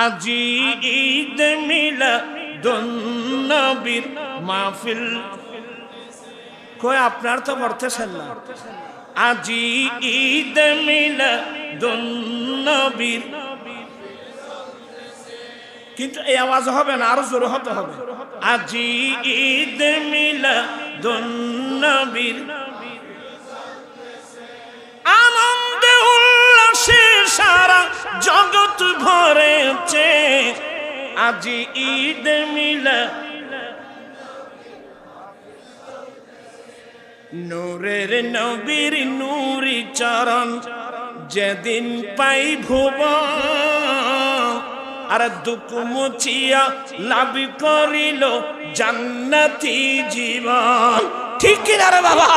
আজি ঈদ মিলা নবীর মাহফিল। কই, আপনার তো পড়তেছেন না। আজি ঈদ মিলা নবীর কিন্তু এই আওয়াজ হবে না, আরও জোরে হতে হবে। আজি ঈদ মিলা নবীর সারা জগৎ ভরেছে। আজি ঈদ মিলা নূরের নবীর নূরি চরণ যেদিন পাই ভুব। আর দুঃখ মুছিয়া লাভ করিল জান্নাতি জীবন। ঠিক কিনা রে বাবা?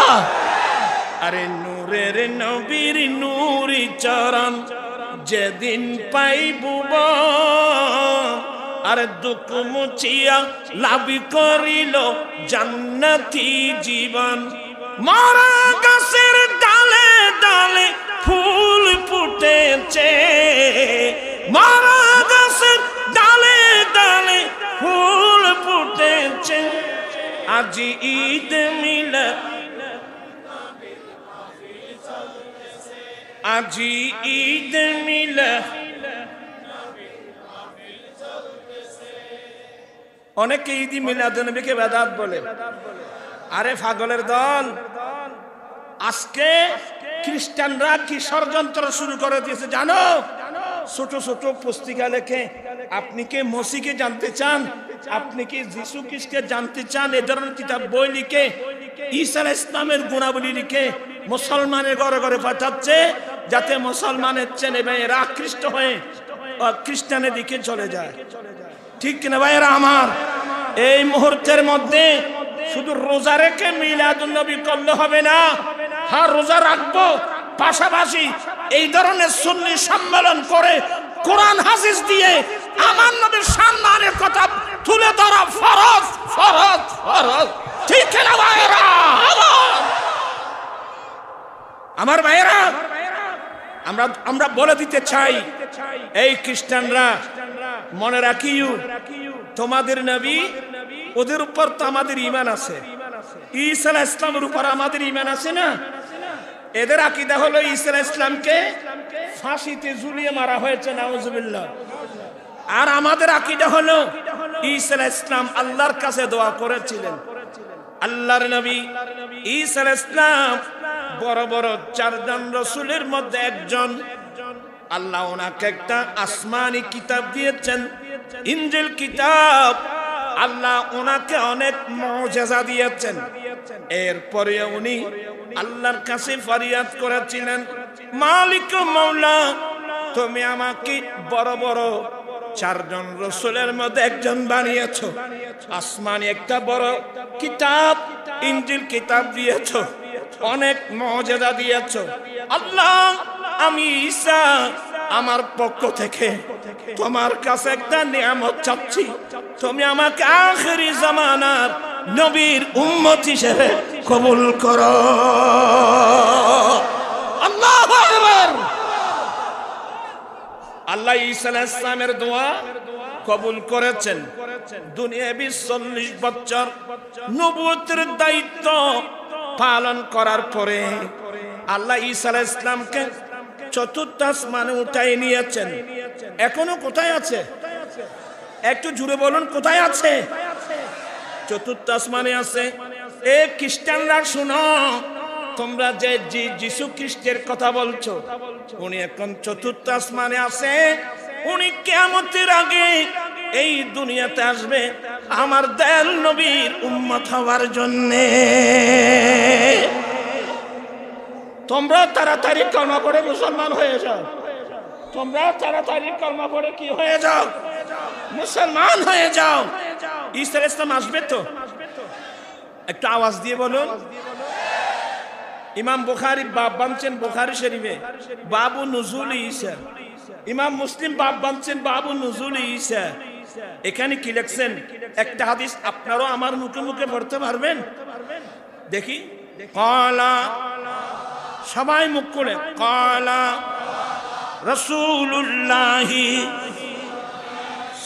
আরে নূরের নবীর নূরি চরণ যেদিন পাইব আর দুঃখ মুছিয়া লাভ করিল জান্নাতি জীবন। মারা গাছের ডালে ডালে ফুল ফুটেছে। মারা গাছের ডালে ডালে ফুল ফুটেছে। আজি ঈদ মিলা আজি ঈদ মিলা অনেকে ঈদি মিলাদ নবীকে বেদাত বলে। আরে ফাগলের দল, আজকে খ্রিস্টানরা কি ষড়যন্ত্র শুরু করে দিয়েছে, জানো? ছোট ছোট পুস্তিকা লেখে, আপনি কি মসিকে জানতে চান? আপনি কি যিশু খ্রিস্টকে জানতে চান? এ ধরনের কিতাব বই লিখে, ঈসা ইসলামের গুণাবলী লিখে মুসলমানের ঘরে ঘরে পাঠাচ্ছে। যাতে মুসলমানের চেনে এরা আকৃষ্ট হয়ে খ্রিস্টানের দিকে চলে যায়। ঠিক কিনা ভাইয়েরা আমার? এই মুহূর্তের মধ্যে শুধু রোজা রেখে মিলাদুল নবী করলে হবে না। হ্যাঁ রোজা রাখব। পাশাপাশি এই ধরনের সুন্নি সম্মেলন করে কোরআন হাসিস দিয়ে আমার নবীর সম্মানের কথা তুলে ধরা ফরজ ফরজ ফরজ। ঠিক কিনা ভাইয়েরা? আমার আমার ভাইয়েরা আমরা আমরা বলে দিতে চাই, এই খ্রিস্টানরা, মনে রাখিও তোমাদের নবী, ওদের উপর তো আমাদের ইমান আছে। ঈসা ইসলামের উপর আমাদের ইমান আছে না? এদের আকিদা হলো ঈসা ইসলামকে ফাঁসিতে ঝুলিয়ে মারা হয়েছে, নাউজুবিল্লাহ। আর আমাদের আকিদা হলো ঈসা ইসলাম আল্লাহর কাছে দোয়া করেছিলেন। আল্লাহর নবী ঈসা ইসলাম বড় বড় চারজন রসুলের মধ্যে একজন। আল্লাহ ওনাকে একটা আসমানি কিতাব দিয়েছেন, ইঞ্জিল কিতাব। আল্লাহ ওনাকে অনেক মজেজা দিয়েছেন। এরপরে উনি আল্লাহর কাছে ফরিয়াদ করেছিলেন, মালিক মৌলা, তুমি আমাকে বড় বড় চারজন রসুলের মধ্যে একজন বানিয়েছ। আসমানি একটা বড় কিতাব, ইঞ্জিল কিতাব দিয়েছ। অনেক মর্যাদা দিয়েছ। আল্লাহ, আমি ঈসা আমার পক্ষ থেকে তোমার কাছে একটা নিয়ামত চাচ্ছি। তুমি আমাকে আখেরি জামানার নবীর উম্মত হিসেবে কবুল করো। আল্লাহ আল্লাহ আলাইহিস দোয়া কবুল করেছেন। দুনিয়া বিশ চল্লিশ বছর নবুয়তের দায়িত্ব পালন করার পরে আল্লাহ ঈসা ইসলামকে চতুর্থ আসমানে উঠাই নিয়েছেন। এখনও কোথায় আছে? একটু জুড়ে বলুন, কোথায় আছে? চতুর্থ আসমানে আছে। এ খ্রিস্টানরা শুনো, তোমরা যি- যিশু খ্রিস্টের কথা বলছো, উনি এখন চতুর্থ আসমানে আছে। উনি কেমতের আগে এই দুনিয়াতে আসবে আমার দয়াল নবীর উম্মত হওয়ার জন্যে। তোমরা তাড়াতাড়ি কর্মা করে মুসলমান হয়ে যাও। তোমরা তাড়াতাড়ি কর্মা করে কি হয়ে যাও? মুসলমান হয়ে যাও। ঈসা ইসলাম আসবে তো? একটু আওয়াজ দিয়ে বলুন। ইমাম বুখারি বাপ বানছেন বুখারি শরীফে। বাবু নজুল ঈসা। ইমাম মুসলিম বাপ বানছেন, বাবু নজুল ঈসা। এখানে কি লিখছেন? একটা হাদিস, আপনারাও আমার মুখে মুখে পড়তে পারবেন? দেখি। কলা। সবাই মুখ করে কলা। রসুল্লাহি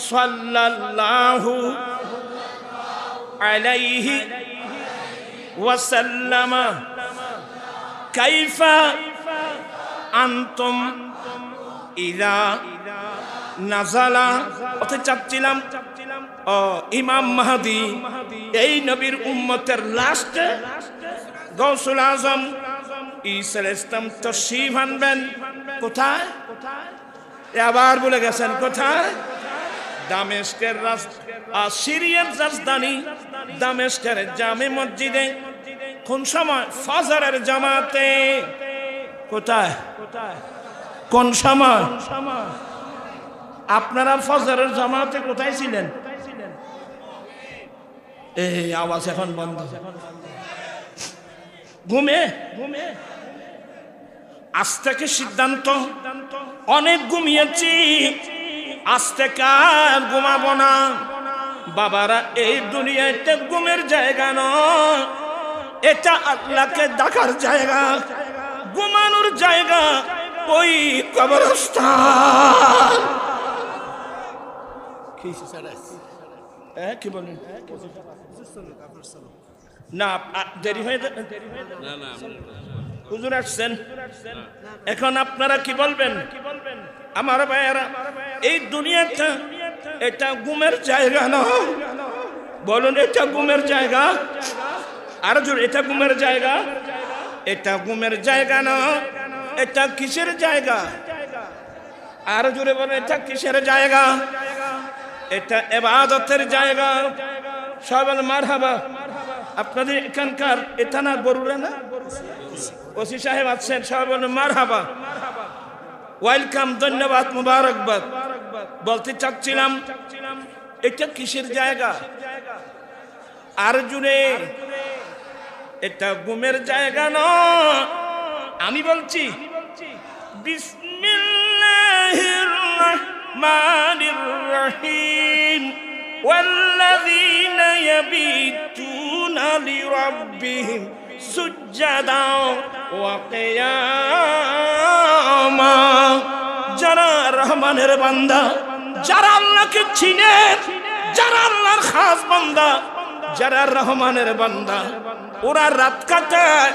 সাল্লাল্লাহু আলাইহি ওয়াসাল্লাম। কাইফা আনতুম ইদা নাজালা অথে চাচ্ছিলাম ও ইমাম মাহাদি, এই নবীর উম্মতের লাস্ট গৌসুল আজম, ঈসা ইসলাম তশরিফ আনবেন। কোথায়? আবার বলে গেছেন, কোথায়? দামেস্কের সিরিয়ার রাজধানী দামেস্কের জামে মসজিদে। কোন সময় ফাজারের জামাতে? কোথায় কোথায়? কোন সময়? আপনারা ফজরের জামাতে কোথায় ছিলেন? এই আওয়াজ এখন বন্ধ। ঘুমে? ঘুমে আজ থেকে সিদ্ধান্ত, অনেক ঘুমিয়েছি, আজ থেকে আর ঘুমাবো না। বাবারা, এই দুনিয়াতে ঘুমের জায়গা নয়। এটা আল্লাহকে দেখার জায়গা, ঘুমানোর জায়গা। ওই কবরস্থান। হ্যাঁ, কি বলেন? না আ- দেরি হয়ে হুজুর আসছেন। এখন আপনারা কি বলবেন? আমার ভাইয়েরা এই দুনিয়াটা এটা গুমের জায়গা না। বলুন এটা গুমের জায়গা? আর জোর এটা গুমের জায়গা? এটা গুমের জায়গা না। এটা কিসের জায়গা? আর জুড়ে বলেন, এটা কিসের জায়গা? এটা এবাদতের জায়গা। সবাই মারহাবা। আপনাদের এখানকার, এটা না গরুরা না? ওসি সাহেব আছেন সবাই বলেন, মারহাবা। ওয়েলকাম, ধন্যবাদ, মুবারকবাদ। বলতে চাচ্ছিলাম, এটা কিসের জায়গা? আর জুড়ে এটা গুমের জায়গা ন? আমি বলছি বিসমিল্লাহির রহমানির রহিম والذين يبيتون لربهم سجدا وقياما যারা রহমানের বান্দা যারা আল্লাহকে চিনে যারা আল্লাহর খাস বান্দা যারা রহমানের বান্দা ওরা রাত কাটায়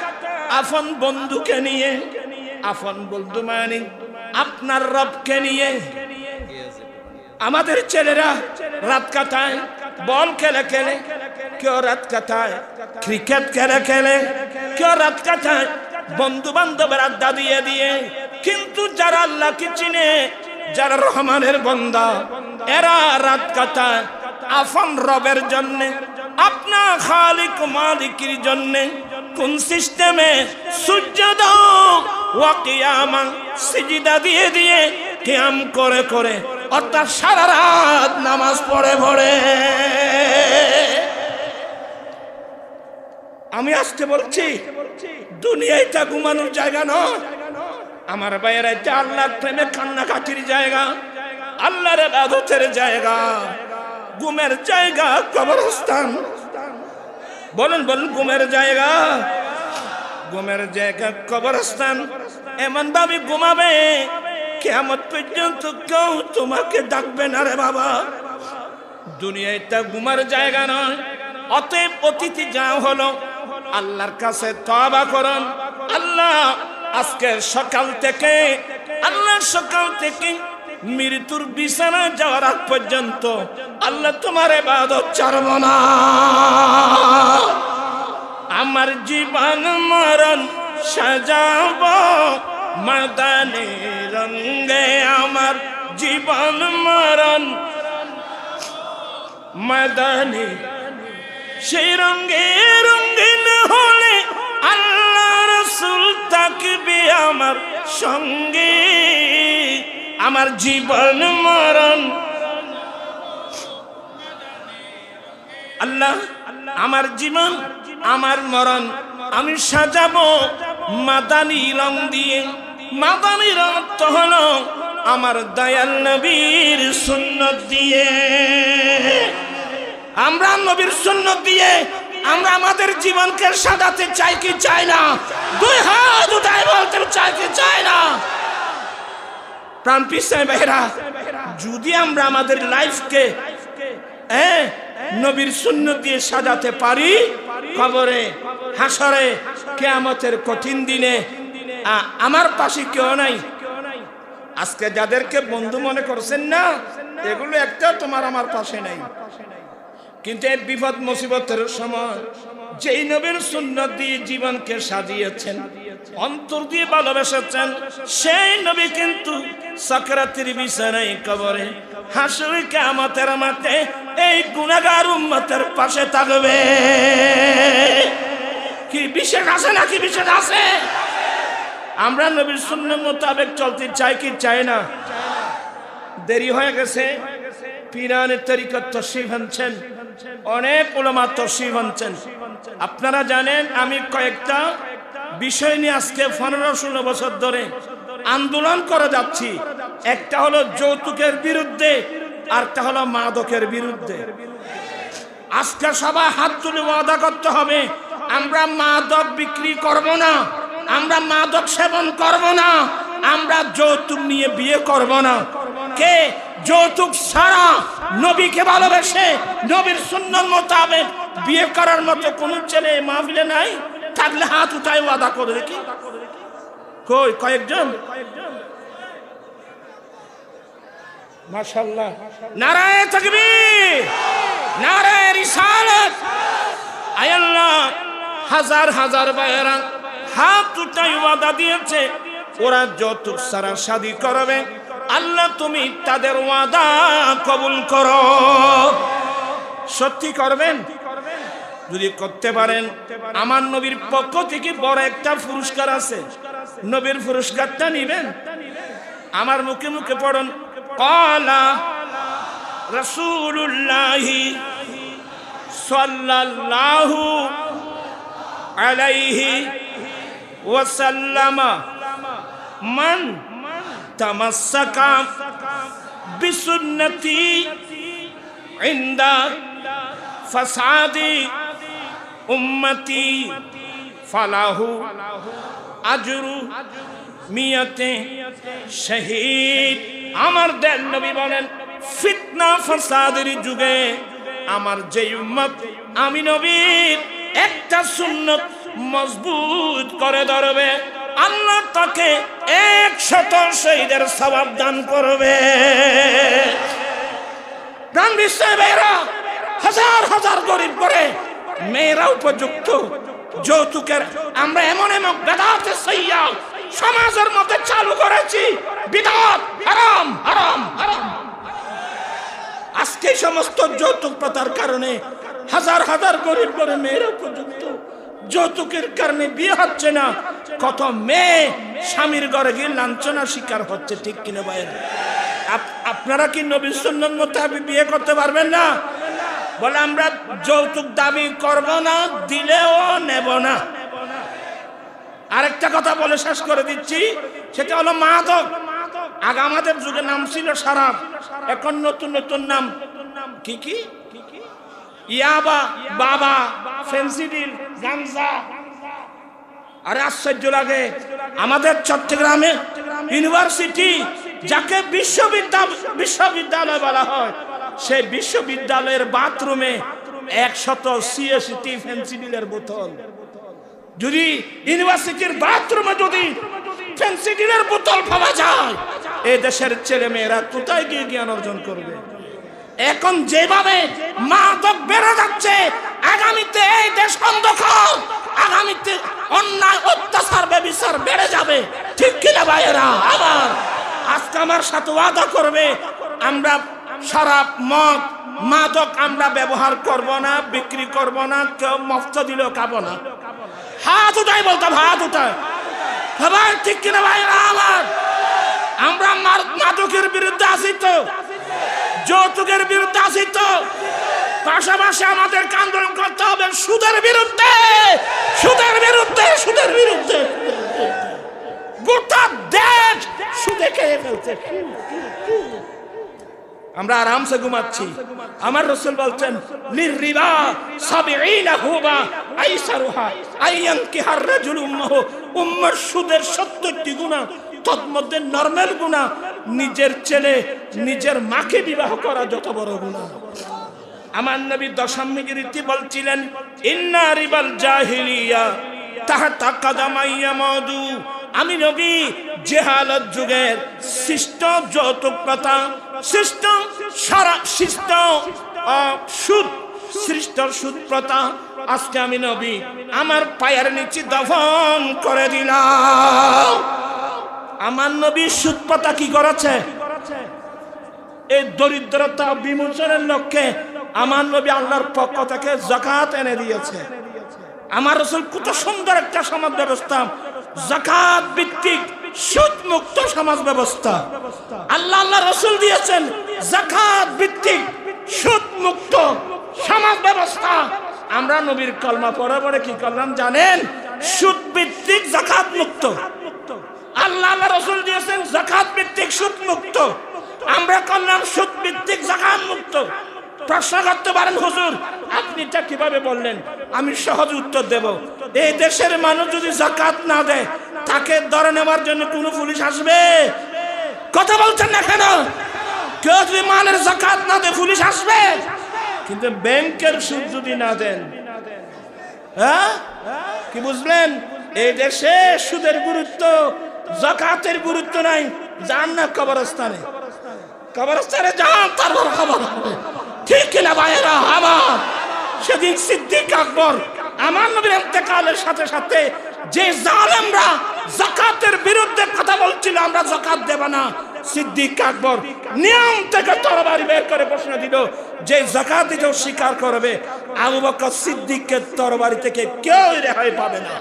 আফন বন্ধুকে নিয়ে আফন বন্ধু মানে আপনার রবকে নিয়ে আমাদের ছেলেরা রাত কাটায়, বল খেলে খেলে, কেউ রাত কাটায়, ক্রিকেট খেলে খেলে, কেউ রাত কাটায় বন্ধু বান্ধবের আড্ডা দিয়ে দিয়ে, কিন্তু যারা আল্লাহকে চিনে, যারা রহমানের বন্দা, এরা রাত কাটায় আফন রবের জন্য, আপনা খালিক মালিকের জন্য, কোন সিস্টেমে সূর্য দাও ওয়াকিয়ামা সিজিদা দিয়ে দিয়ে কিয়াম করে করে, অর্থাৎ সারা রাত নামাজ পড়ে পড়ে। আমি আজকে বলছি দুনিয়া এটা ঘুমানোর জায়গা নয়। আমার ভাইয়েরা এটা আল্লাহর প্রেমে কান্নাকাটির জায়গা, আল্লাহর আবাদতের জায়গা, ঘুমের জায়গা, কবরস্থান। বলুন বলুন, ঘুমের জায়গা। ঘুমের জায়গা কবরস্থান। এমন ভাবে ঘুমাবে কেমন পর্যন্ত কেউ তোমাকে ডাকবে না রে বাবা। দুনিয়াটা ঘুমার জায়গা নয়, অতএব অতিথি যা হলো, আল্লাহর কাছে তবা করুন। আল্লাহ আজকে সকাল থেকে আল্লাহ সকাল থেকে মৃত্যুর বিছানা যাওয়ার আগ পর্যন্ত আল্লাহ তোমার এবাদত ছাড়ব না। আমার জীবন মরণ সাজাব মাদানে রঙ্গে আমার জীবন মরণ। মাদানে সেই রঙ্গে রঙ্গিন হলে আল্লাহ রসুল থাকবে আমার সঙ্গে। আমার জীবন মরণ। আল্লাহ, আমার জীবন আমার মরণ আমি সাজাবো মাদানি রং দিয়ে। মাদানি রং তো হলো আমার দয়াল নবীর সুন্নত দিয়ে। আমরা নবীর সুন্নত দিয়ে আমরা আমাদের জীবনকে সাজাতে চাই কি চাই না? দুই হাত উঠায় বলতে চাই কি চাই না? প্রাণ পিসায় বেহরা যদি আমরা আমাদের লাইফকে হ্যাঁ নবীর শূন্য দিয়ে সাজাতে পারি কবরে হাসরে কেয়ামতের কঠিন দিনে। আমার পাশে কেউ নাই। আজকে যাদেরকে বন্ধু মনে করছেন না, এগুলো একটা তোমার আমার পাশে নাই। কিন্তু এই বিপদ মুসিবতের সময় যেই নবীর সুন্নত দিয়ে জীবনকে সাজিয়েছেন, অন্তর দিয়ে ভালোবেসেছেন, সেই নবী কিন্তু সাকরাতির বিছানায় কবরে হাসুই কামাতের মাঠে এই গুণাগার উম্মতের পাশে থাকবে। কি বিশেষ আছে নাকি বিশেষ আছে? আমরা নবীর শূন্য মোতাবেক চলতে চাই কি চাই না? দেরি হয়ে গেছে। পিরানের তরিকত তসিফ আনছেন। অনেক ওলামা তসিফ আনছেন। আপনারা জানেন আমি কয়েকটা বিষয় নিয়ে আজকে পনেরো ষোলো বছর ধরে আন্দোলন করে যাচ্ছি। একটা হলো যৌতুকের বিরুদ্ধে আরটা হলো মাদকের বিরুদ্ধে। আজকে সবাই হাত তুলে ওয়াদা করতে হবে, আমরা মাদক বিক্রি করব না, আমরা মাদক সেবন করব না, আমরা যৌতুক নিয়ে বিয়ে করব না। কে? যৌতুক ছাড়া নবীকে ভালোবেসে নবীর সুন্নত মোতাবেক বিয়ে করার মতো কোনো ছেলে এই মাহফিলে নাই? থাকলে হাত উঠায় ওয়াদা করে দেখি কই, কয়েকজন? মাশাল্লাহ নারায় তাকবীর, নারায় রিসালাত। আয় আল্লাহ হাজার হাজার হাত ওয়াদা দিয়েছে, ওরা যৌতুক সারা শাদি করবে। আল্লাহ, তুমি তাদের ওয়াদা কবুল করো। সত্যি করবেন? যদি করতে পারেন, আমার নবীর পক্ষ থেকে বড় একটা পুরস্কার আছে। নবীর পুরস্কারটা নিবেন? আমার মুখে মুখে পড়ুন। কলা রসুল্লাহি সাল্লাল্লাহু আলাইহি ওয়াসাল্লাম। মান তামাসসাকা বিসুন্নতি ইনদা ফাসাদি উম্মতি ফালাহু আজরু মিয়াতে শহীদ। আমার দেন নবী বলেন, ফিতনা ফাসাদের যুগে আমার যে উম্মত, আমি নবীর একটা সুন্নত মজবুত করে ধরবে। আল্লাহ তাকে একশত শহীদের সবাব দান করবে। হাজার হাজার গরিব করে মেয়েরা উপযুক্ত যৌতুকের, আমরা এমন এমন বেদাতে সইয়া সমাজের মধ্যে চালু করেছি। বিদাত, হারাম হারাম হারাম। আজকে সমস্ত যৌতুক প্রথার কারণে হাজার হাজার গরিব করে মেয়েরা উপযুক্ত যৌতুকের কারণে বিয়ে হচ্ছে না। কত মেয়ে স্বামীর ঘরে গিয়ে লাঞ্ছনা শিকার হচ্ছে, ঠিক কিনা বাইরে আপনারা কি নবী সুন্নত মোতাবেক বিয়ে করতে পারবেন না? বলে, আমরা যৌতুক দাবি করব না, দিলেও নেব না। আরেকটা কথা বলে শেষ করে দিচ্ছি, সেটা হলো মাদক। আগে আমাদের যুগে নাম ছিল সারাপ এখন নতুন নতুন নাম। কি কি? ইয়াবা, বাবা, ফেন্সিডিল, গাঞ্জা। আরে আশ্চর্য লাগে, আমাদের চট্টগ্রামে ইউনিভার্সিটি, যাকে বিশ্ববিদ্যালয় বিশ্ববিদ্যালয় বলা হয় সেই বিশ্ববিদ্যালয়ের বাথরুমে একশত সিএসটি ফেন্সিডিলের বোতল। যদি ইউনিভার্সিটির বাথরুমে যদি ফেন্সিডিলের বোতল পাওয়া যায় এই দেশের ছেলে মেয়েরা কোথায় গিয়ে জ্ঞান অর্জন করবে? এখন যেভাবে মাদক বেড়ে যাচ্ছে, আগামীতে এই দেশ অন্ধকার, আগামীতে অন্যায়, অত্যাচার, ব্যবচার বেড়ে যাবে। ঠিক কিনা ভাইয়েরা? আবার আজকে আমার সাথে ওয়াদা করবে, আমরা সারাপ মদ, মাদক আমরা ব্যবহার করব না, বিক্রি করব না, কেউ মফত দিলেও খাব না। হাত উঠাই বলতাম, হাত উঠায় সবাই, ঠিক কিনা ভাইয়েরা আমার আমরা মার- মাদকের বিরুদ্ধে আছি তো। যৌতুকের বিরুদ্ধে আছি তো। পাশাপাশি আমাদের আন্দোলন করতে হবে সুদের বিরুদ্ধে। সুদের বিরুদ্ধে সুদের বিরুদ্ধে। গোটা দেশ সুদে খেয়ে ফেলছে। আমরা আরামসে ঘুমাচ্ছি। আমার রসুল বলছেন নির্রিবা সাবিঈনা হুবা আইসারুহা আইয়ান কি হার রাজুল উম্মাহ। উম্মার সুদের 70টি গুনাহ তন্মধ্যে নরমাল গুনাহ নিজের ছেলে, নিজের মাকে বিবাহ করা যত বড় গুণা। আমার নবী দশম রীতি বলছিলেন, ইন্না রিবাল জাহিলিয়া তাহা তাকা জামাইয়া মধু আমি নবী, জেহালত যুগের সৃষ্ট যৌতুক প্রথা সৃষ্ট সারা সৃষ্ট সুদ সৃষ্ট সুদ প্রথা, আজকে আমি নবী, আমার পায়ের নিচে দফন করে দিলাম। আমার নবী সুদ প্রথা কি করেছে? এই দরিদ্রতা বিমোচনের লক্ষ্যে আমার নবী আল্লাহর পক্ষ থেকে জাকাত এনে দিয়েছে। আমার রসুল কত সুন্দর একটা সমাজ ব্যবস্থা জাকাত ভিত্তিক সুদ মুক্ত সমাজ ব্যবস্থা। আল্লাহ আল্লাহ রসুল দিয়েছেন, জাকাত ভিত্তিক সুদ মুক্ত সমাজ ব্যবস্থা। আমরা নবীর কলমা পরে পরে কি করলাম জানেন? সুদ ভিত্তিক জাকাত মুক্ত। আল্লাহ আল্লাহ রসুল দিয়েছেন, জাকাত ভিত্তিক সুদ মুক্ত আমরা করলাম সুদ ভিত্তিক জাকাত মুক্ত। প্রশ্ন করতে পারেন, হুজুর। আপনি এটা কীভাবে বললেন? আমি সহজ উত্তর দেব। এই দেশের মানুষ যদি জাকাত না দেয়, তাকে ধরে নেওয়ার জন্য কোনো পুলিশ আসবে? কথা বলছেন না কেন? কেউ যদি মালের জাকাত না দেয়, পুলিশ আসবে? কিন্তু ব্যাংকের সুদ যদি না দেন হ্যাঁ? কি বুঝলেন? এই দেশে সুদের গুরুত্ব জাকাতের গুরুত্ব নাই যান না কবরস্থানে। কবরস্থানে যান, তারপর খবর হবে। ঠিক কিনা ভাইয়েরা, আমার। সেদিন সিদ্দিক আকবর আমার নবীর ইন্তেকালের সাথে সাথে যে জালেমরা জাকাতের বিরুদ্ধে কথা বলছিল, আমরা জাকাত দেব না। সিদ্দিক আকবর নিয়ম থেকে তরবারি বের করে প্রশ্ন দিল, যে জাকাত দিতেও স্বীকার করবে, আবু বকর সিদ্দিককে তরবারি থেকে কেউ রেহাই পাবে না।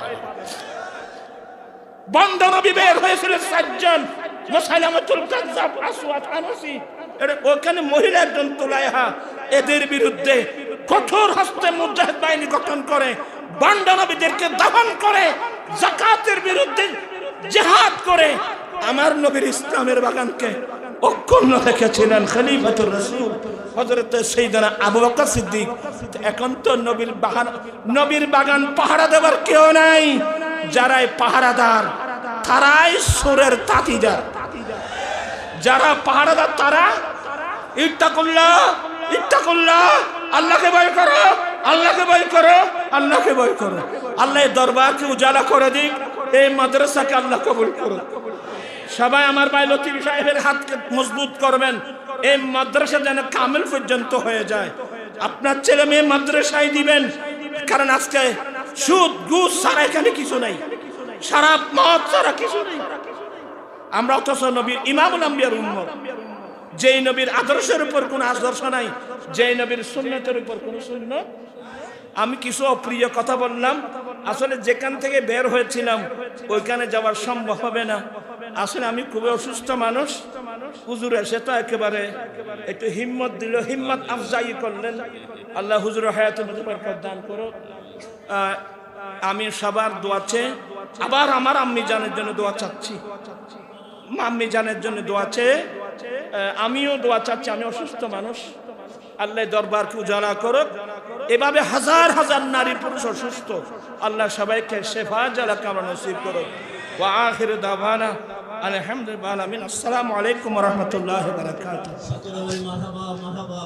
বন্ধ নবী বের হয়েছিল চারজন মুসাইলামাতুল কাজ্জাব আসওয়াদ আনসি। ওখানে মহিলা একজন তুলাইহা এদের বিরুদ্ধে কঠোর হস্তে মুজাহিদ বাহিনী গঠন করে বন্ড নবীদেরকে দমন করে জাকাতের বিরুদ্ধে জেহাদ করে। আমার নবীর ইসলামের বাগানকে অক্ষুণ্ণ রেখেছিলেন খলিফাতুর রাসূল হযরত সাইয়েদনা আবু বকর সিদ্দিক। এখন তো নবীর বাগান নবীর বাগান পাহারা দেওয়ার কেউ নাই। যারাই পাহারাদার, তারাই সুরের তাঁতিদার। যারা পাহারাদার, তারা ইত্তাকুল্লাহ ইত্তাকুল্লাহ। আল্লাহকে ভয় করো, আল্লাহকে ভয় করো, আল্লাহকে ভয় করো। আল্লাহ দরবারকে উজালা করে দিক, এই মাদ্রাসাকে আল্লাহ কবুল করো সবাই আমার ভাই লতিফ সাহেবের হাতকে মজবুত করবেন। এই মাদ্রাসা যেন কামেল পর্যন্ত হয়ে যায়। আপনার ছেলে মেয়ে মাদ্রাসায় দিবেন। কারণ আজকে সুদ, ঘুষ ছাড়া এখানে কিছু নাই। সারা মত ছাড়া কিছু নেই। আমরা অথচ নবীর ইমামুল আম্বিয়ার উম্মত। যেই নবীর আদর্শের উপর কোনো আদর্শ নাই যেই নবীর সুন্নতের উপর কোনো শূন্য। আমি কিছু অপ্রিয় কথা বললাম আসলে যেখান থেকে বের হয়েছিলাম ওইখানে যাওয়ার সম্ভব হবে না। আসলে আমি খুবই অসুস্থ মানুষ। হুজুর এসে তো একেবারে একটু হিম্মত দিল হিম্মত আফজাই করলেন। আল্লাহ হুজুর হায়াত দান করো আমি সবার দোয়াছে আবার আমার আম্মি জানের জন্য দোয়া চাচ্ছি। আম্মি জানের জন্য দোয়া চেয়ে আহ, আমিও দোয়া চাচ্ছি আমি অসুস্থ মানুষ। আল্লাহ দরবারকে উজালা করুক। এভাবে হাজার হাজার নারী পুরুষ অসুস্থ আল্লাহ সবাইকে শেফা জালা কামনা নসিব করুক। দাওয়ানা আলহামদুলিল্লাহ আলামিন। আসসালামু আলাইকুম ওয়া রাহমাতুল্লাহি ওয়া বারাকাতুহু। সকলে মারহাবা মারহাবা।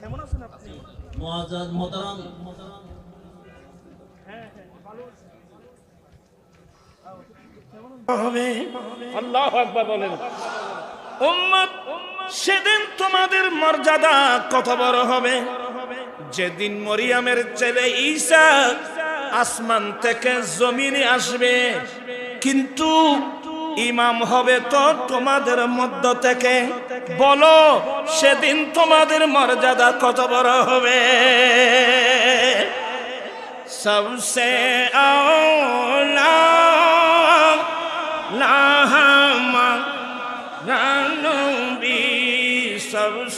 কেমন আছেন আপনি? মোহতারাম। সেদিন তোমাদের মর্যাদা কত বড় হবে? যেদিন মরিয়ামের ছেলে ঈশা আসমান থেকে জমিনে আসবে, কিন্তু ইমাম হবে তো তোমাদের মধ্য থেকে। বলো, সেদিন তোমাদের মর্যাদা কত বড় হবে? সবসে আও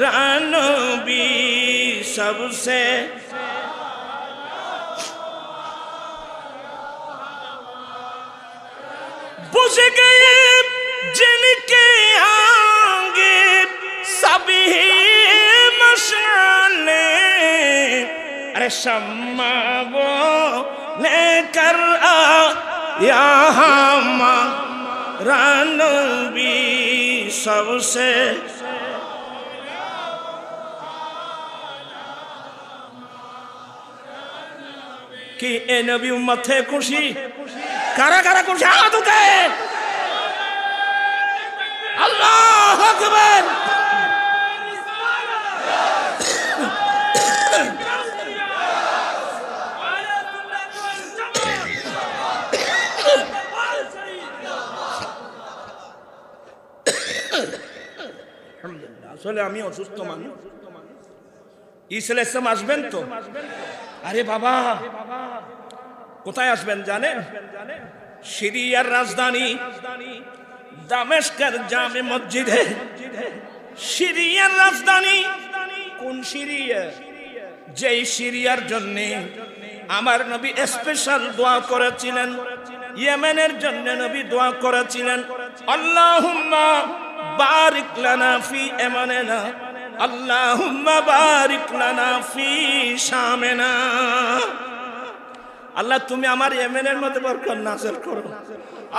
रानबी सबसे बुझ गए जिनके आगे सभी मशाले अरे शम्मा वो लेकर आ यहाँ रानबी सबसे কি এ নবী উম্মত খুশি? কারা কারা খুশি? হাত উঠে আল্লাহ আকবার। আসলে আমি অসুস্থ মানুষ। ইসলে ইসলাম আসবেন তো? আরে বাবা, কোথায় আসবেন জানেন? সিরিয়ার রাজধানী দামেস্কের জামে মসজিদে। সিরিয়ার রাজধানী কোন সিরিয়া? যেই সিরিয়ার জন্য আমার নবী স্পেশাল দোয়া করেছিলেন, ইয়েমেনের জন্য নবী দোয়া করেছিলেন, আল্লাহুম্মা বারিক লানা ফি এমানেনা আল্লাহুম্মা বারিক ফি শামেনা। আল্লাহ, তুমি আমার ইয়েমেনের মধ্যে বরকত নাজল করো।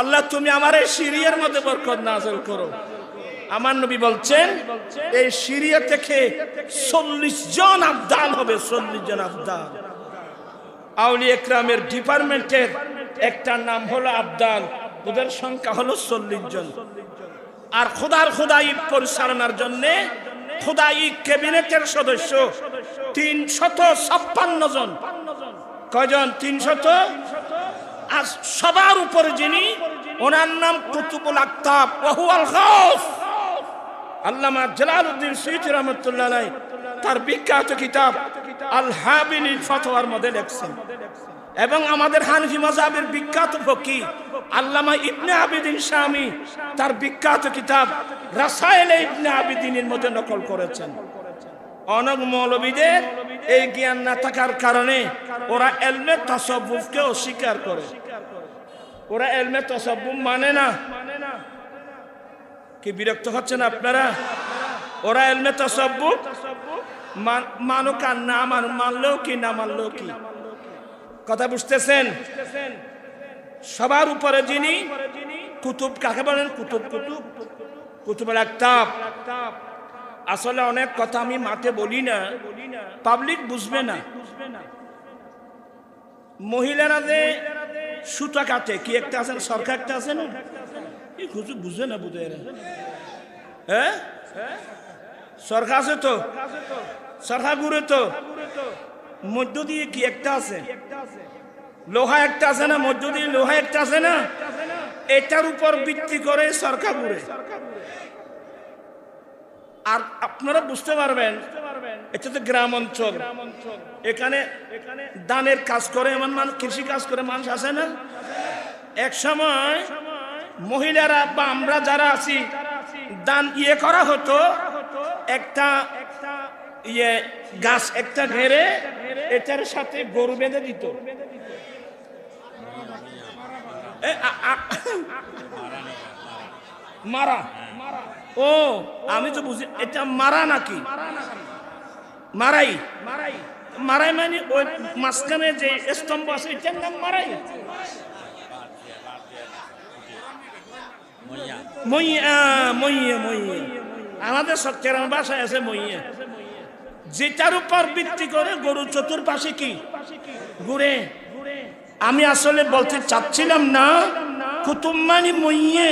আল্লাহ, তুমি আমার এই সিরিয়ার মধ্যে বরকত নাজল করো। আমার নবী বলছেন, এই সিরিয়া থেকে চল্লিশ জন আবদাল হবে, চল্লিশ জন আবদাল আউলি একরামের ডিপার্টমেন্টের একটা নাম হলো আবদাল ওদের সংখ্যা হলো চল্লিশ জন। আর খোদার খোদাই পরিচালনার জন্য খোদাই ক্যাবিনেটের সদস্য। তিন শত ছাপ্পান্ন জন। কয়জন? তিনশত? আর সবার উপরে যিনি, ওনার নাম কুতুবুল আক্তাব ওহু আল খাউস আল্লামা জালালউদ্দিন সৈয়দ রহমতুল্লাহ তার বিখ্যাত কিতাব আল হাবিল ফতোয়ার মধ্যে লেখছেন এবং আমাদের হানফি মাযহাবের বিখ্যাত ফকি আল্লামা ইবনে আবিদিন স্বামী তার বিখ্যাত কিতাব রাসায়েল ইবনে আবিদিনের মধ্যে নকল করেছেন। অনেক মৌলবীদের এই জ্ঞান না থাকার কারণে ওরা এলমে তসব্বুফকে অস্বীকার করে। ওরা এলমে তসব্বুফ মানে না। কি বিরক্ত হচ্ছেন আপনারা? ওরা এলমে তসব্বুফ মান- মানুক আর না মান, মানলেও কি না মানলেও কি? কথা বুঝতেছেন? সবার উপরে যিনি কুতুব কাকে বলেন? কুতুব কুতুব। কুতুবের একতাব আসলে অনেক কথা আমি মাঠে বলি না পাবলিক বুঝবে না। মহিলারা যে সুতা কাটে কি একটা আছে না, সরকার একটা আছে না? এই কিছু বুঝে না বুঝে হ্যাঁ? সরকার আছে তো? সরকার ঘুরে তো? মধ্য দিয়ে কি একটা আছে? লোহা একটা আছে না মধ্য লোহা একটা আছে না? এটার উপর ভিত্তি করে সরকার ঘুরে। আর আপনারা বুঝতে পারবেন, এটা তো গ্রাম অঞ্চল। এখানে দানের কাজ করে, এমন মানুষ কৃষি কাজ করে মানুষ আছে না? এক সময় মহিলারা বা আমরা যারা আছি, দান ইয়ে করা হতো, একটা ইয়ে গাছ একটা ঘেরে, এটার সাথে গরু বেঁধে দিত। ও, আমি তো বুঝি, এটা মারা নাকি? মারাই। মারাই মারাই মানে ওই মাঝখানে যে স্তম্ভ আছে, এটার নাম মারাই। আমাদের সত্যের বাসায় আছে মইয়া। যেটার উপর ভিত্তি করে গরু চতুর্পাশে কি? ঘুরে। আমি আসলে বলতে চাচ্ছিলাম না কুতুম্মানি মইয়ে,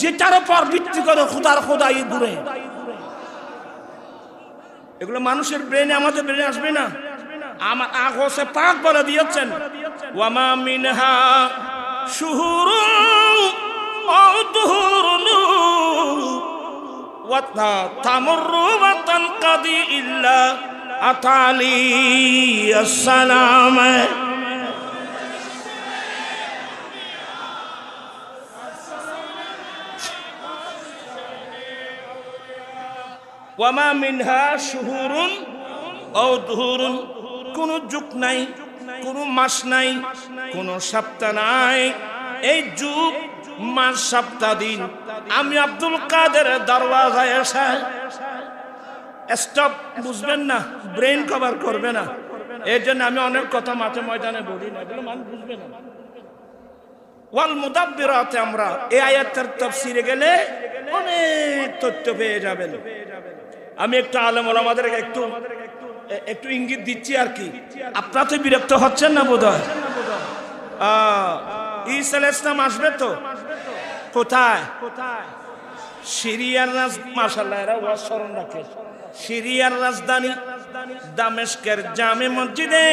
যেটার উপর ভিত্তি করে খুদার খোদাই ঘুরে। এগুলো মানুষের ব্রেনে আমাদের ব্রেনে আসবে না। আমার আগসে পাক বলে দিয়েছেন। ওয়ামা মিনহা শুহুরু অদহুরুনু ওয়াতা তামুরু ওয়া তানকাদি ইল্লা আতালি আসসালাম ওয়ামা মিনহা শুহুরুন দুহুরুন। কোন যুগ নাই, কোন মাস নাই, কোন সপ্তাহ নাই। এই যুগ, মাস, সপ্তাহ, দিন। আমি আব্দুল কাদের দরওয়াজায় এসে স্টপ বুঝবেন না ব্রেন কভার করবে না। এর জন্য আমি অনেক কথা মাঠে ময়দানে বলি না, এগুলো মানুষ বুঝবে না। ওয়াল মুদাব্বিরাতে আমরা এই আয়াতের তাফসিরে গেলে অনেক তথ্য পেয়ে যাবেন। আমি একটু আলেম আমাদের একটু একটু ইঙ্গিত দিচ্ছি আর কি। আপনারা তো বিরক্ত হচ্ছেন না বোধ হয় ইসলাম আসবে তো? কোথায়? কোথায় সিরিয়ার রাজ ওয়াজ স্মরণ রাখে। সিরিয়ার রাজধানী দামেস্কের জামে মসজিদে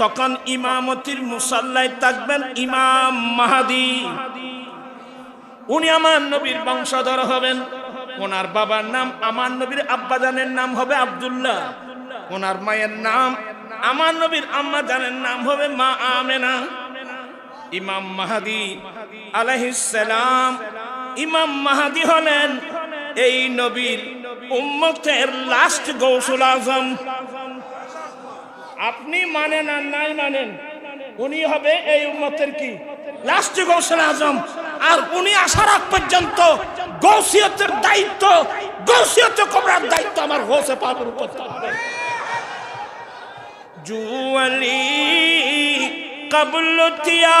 তখন ইমামতির মুসাল্লায় থাকবেন ইমাম মাহাদি। উনি আমার নবীর বংশধর হবেন। ওনার বাবার নাম আমার নবীর আব্বাজানের নাম হবে আব্দুল্লাহ। ওনার মায়ের নাম আমার নবীর আম্মা জানের নাম হবে মা আমেনা। ইমাম মাহাদি আলাইহিসসালাম ইমাম মাহাদি হলেন এই নবীর উম্মতের লাস্ট গৌসুল আজম। আপনি মানেন আর নাই মানেন, উনি হবে এই উম্মতের কি? রাষ্ট্র গৌসল আজম। আর উনি আসার আগ পর্যন্ত গৌসিয়তের দায়িত্ব, গৌসিয়ত কবরার দায়িত্ব আমার হোসে পাবের উপর থাকবে। জুয়ালি কবলতিয়া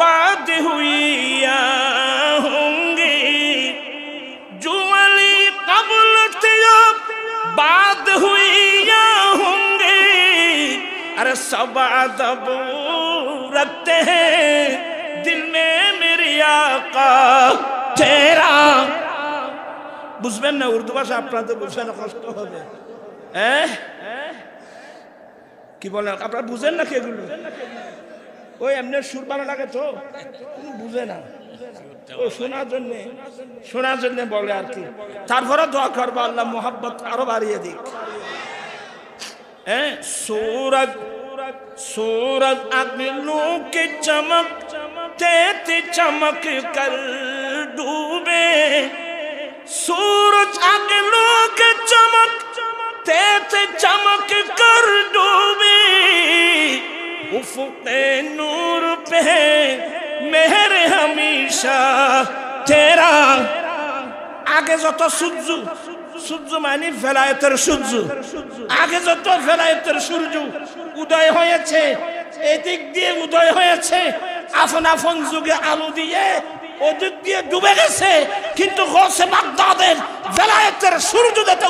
বাদ হুইয়া হুঙ্গি। জুয়ালি কবলতিয়া বাদ হুইয়া হুঙ্গি। আরে সবাদ होंगे अरे सब अदब रखते हैं दिल में मेरी आका तेरा বুঝবেন না উর্দু ভাষা আপনাদের বুঝবেন না কষ্ট হবে হ্যাঁ কি বলেন আপনারা বুঝেন না এগুলো ওই এমনি সুর ভালো লাগে তো কোনো বুঝে না ও শোনার জন্য শোনার জন্য বলে আর কি তারপরে দোয়া করবো আল্লাহ মোহাব্বত আরো বাড়িয়ে দিক হ্যাঁ सूरज सूरज अग्नू के चमक चमकते चमक कर डूबे सूरज अग्नू के चमक चमकते चमक कर डूबे उफते नूर पे मेहर हमेशा तेरा आगे जो तो सुजू সূর্য মানে ফেলায়তের সূর্য। আগে যত ফেলায়তের সূর্য উদয় হয়েছে, এদিক দিয়ে উদয় হয়েছে, আপন আপন যুগে আলো দিয়ে ওদিক দিয়ে ডুবে গেছে, কিন্তু হোসে বাগদাদের ফেলায়তের সূর্য যাতে